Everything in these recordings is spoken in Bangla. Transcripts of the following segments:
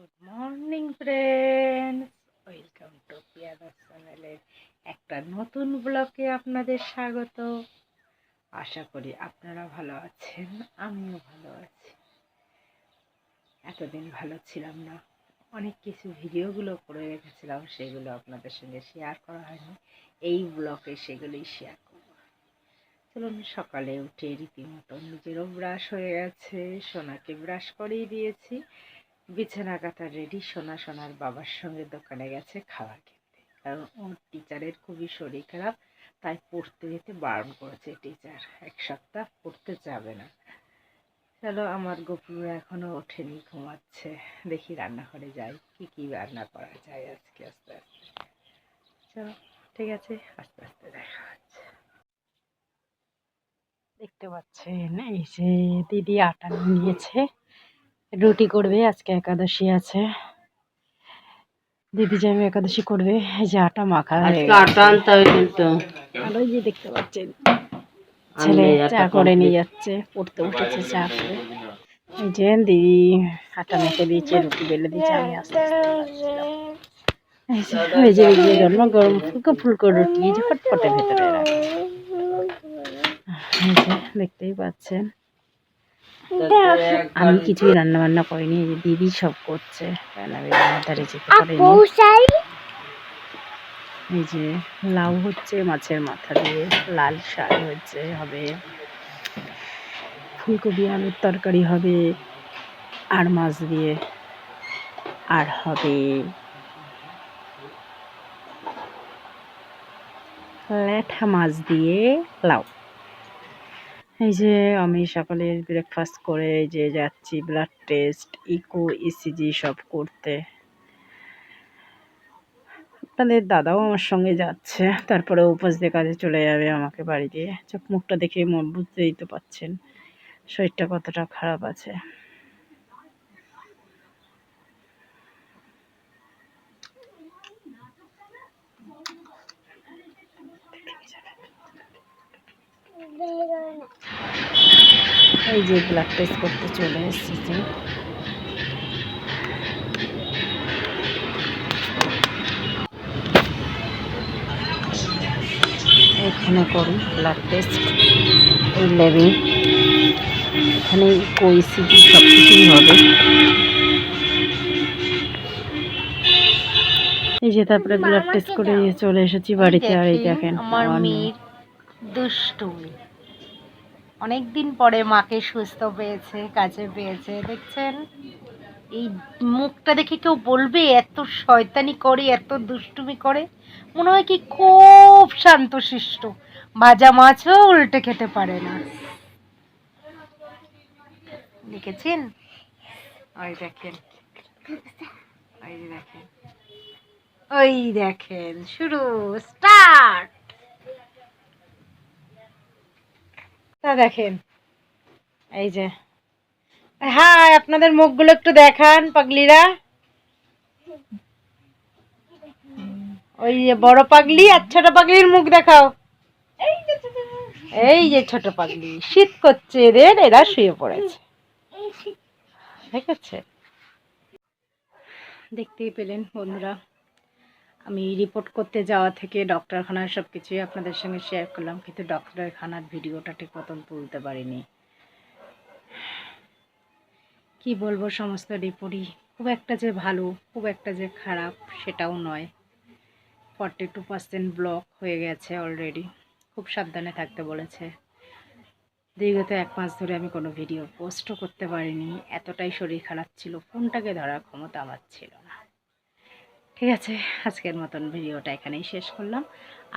Good morning friends welcome to Piyadas চ্যানেলের একটা নতুন ব্লগে আপনাদের স্বাগত। আশা করি আপনারা ভালো আছেন, আমিও ভালো আছি। এতদিন ভালো ছিলাম না। অনেক কিছু ভিডিওগুলো করে রেখেছিলাম, সেগুলো আপনাদের সঙ্গে শেয়ার করা হয়নি। এই ব্লগে সেগুলোই শেয়ার করব। চলুন সকালে উঠে রীতিমতো নিজেরও ব্রাশ হয়ে গেছে, সোনাকে ব্রাশ করিয়ে দিয়েছি। বিছানা কাটা রেডি সোনা সোনার বাবার সঙ্গে দোকানে গেছে খাওয়া কিনতে। কারণ ওর টিচারের খুবই শরীর খারাপ, তাই পড়তে যেতে বারণ করেছে টিচার এক সপ্তাহ পড়তে যাবে না। চলো, আমার গোপুর এখনও ওঠেনি, ঘুমাচ্ছে। দেখি রান্নাঘরে যাই, কি কি রান্না করা যায় আজকে, আস্তে আস্তে। চলো, ঠিক আছে, আস্তে আস্তে দেখা হচ্ছে। দেখতে পাচ্ছেন, এই যে দিদি আটা নিয়ে নিয়েছে। রুটি করবে আজকে একাদশী আছে। দিদি জামি একাদশী করবে এই যে আটা মাখা আজকে গেছে। আটা আনতে হবে কিন্তু। ভালোই যে দেখতে পাচ্ছেন। ছেলে চা করে নিয়ে যাচ্ছে পড়তে উঠেছে চা করে। যে দিদি আটা মেখে দিয়েছে রুটি বেলে দিয়েছে আমি আস্তে ভেজে ভেজে গরম গরম ফুলকো ফুলকো রুটি যে ফটফটে ভেতরে রাখে দেখতেই পাচ্ছেন। আমি কিছুই রান্না বান্না করিনি দিদি সব করছে। যেতে পারিনি। এই যে লাউ হচ্ছে মাছের মাথা দিয়ে লাল শাক হচ্ছে হবে ফুলকপি আলুর তরকারি হবে আর মাছ দিয়ে আর হবে ল্যাঠা মাছ দিয়ে লাউ। এই যে আমি সকালের ব্রেকফাস্ট করে যে যাচ্ছি ব্লাড টেস্ট ইকো ইসিজি সব করতে। আপনাদের দাদাও আমার সঙ্গে যাচ্ছে, তারপরে উপাস দিয়ে কাজে চলে যাবে আমাকে বাড়ি দিয়ে। চোখ মুখটা দেখে মন বুঝতেই তো পাচ্ছেন, শরীরটা কতটা খারাপ আছে। এই যে ব্লাড টেস্ট করতে চলে এসেছি। এখানে করি ব্লাড টেস্ট এই ল্যাবে এখানে কোইসিটি সব কিছুই হবে। এই যে তারপরে ব্লাড টেস্ট করে চলে এসেছি বাড়িতে। আর এই দেখেন আমার আমার মেয়ের দুষ্টুমি। অনেক দিন পরে মাকে সুস্থ পেয়েছে কাছে পেয়েছে, দেখছেন? এই মুখটা দেখে কেউ বলবে, এত শয়তানি করে, এত দুষ্টুমি করে? মনে হয় কি খুব শান্তশিষ্ট। ভাজা মাছও উল্টে খেতে পারে না। দেখেছেন? ওই দেখেন। ওই দেখেন। ওই দেখেন। শুরু, স্টার্ট! তা দেখেন। এই যে। হ্যাঁ আপনাদের মুখগুলো একটু দেখান, পাগলিরা। ওই যে বড় পাগলি আর ছোট পাগলির মুখ দেখাও। এই যে ছোট পাগলি, শীত করছে এদের এরা শুয়ে পড়েছে। দেখতেই পেলেন বন্ধুরা। আমি রিপোর্ট করতে যাওয়া থেকে ডক্টরখানার সব কিছুই আপনাদের সঙ্গে শেয়ার করলাম, কিন্তু ডক্টরখানার ভিডিওটা ঠিক মতন তুলতে পারিনি। কি বলব, সমস্ত রিপোর্টই খুব একটা যে ভালো, খুব একটা যে খারাপ সেটাও নয়। ফর্টি টু পার্সেন্ট ব্লক হয়ে গেছে অলরেডি খুব সাবধানে থাকতে বলেছে। দীর্ঘত এক মাস ধরে আমি কোনো ভিডিও পোস্টও করতে পারিনি। এতটাই শরীর খারাপ ছিল, ফোনটাকে ধরার ক্ষমতা আমার ছিল না। ঠিক আছে, আজকের মতন ভিডিওটা এখানেই শেষ করলাম।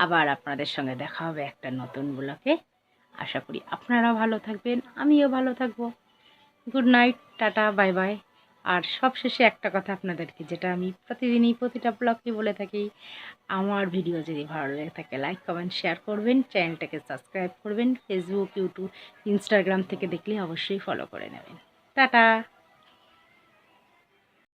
আবার আপনাদের সঙ্গে দেখা হবে একটা নতুন ব্লকে আশা করি আপনারা ভালো থাকবেন, আমিও ভালো থাকব। Good night, tata, bye bye. আর সবশেষে একটা কথা আপনাদেরকে, যেটা আমি প্রতিদিনই প্রতিটা ব্লগে বলে থাকি, আমার ভিডিও যদি ভালো লেগে থাকে লাইক কমেন্ট শেয়ার করবেন চ্যানেলটাকে সাবস্ক্রাইব করবেন ফেসবুক ইউটিউব ইনস্টাগ্রাম থেকে দেখলে অবশ্যই ফলো করে নেবেন। টাটা!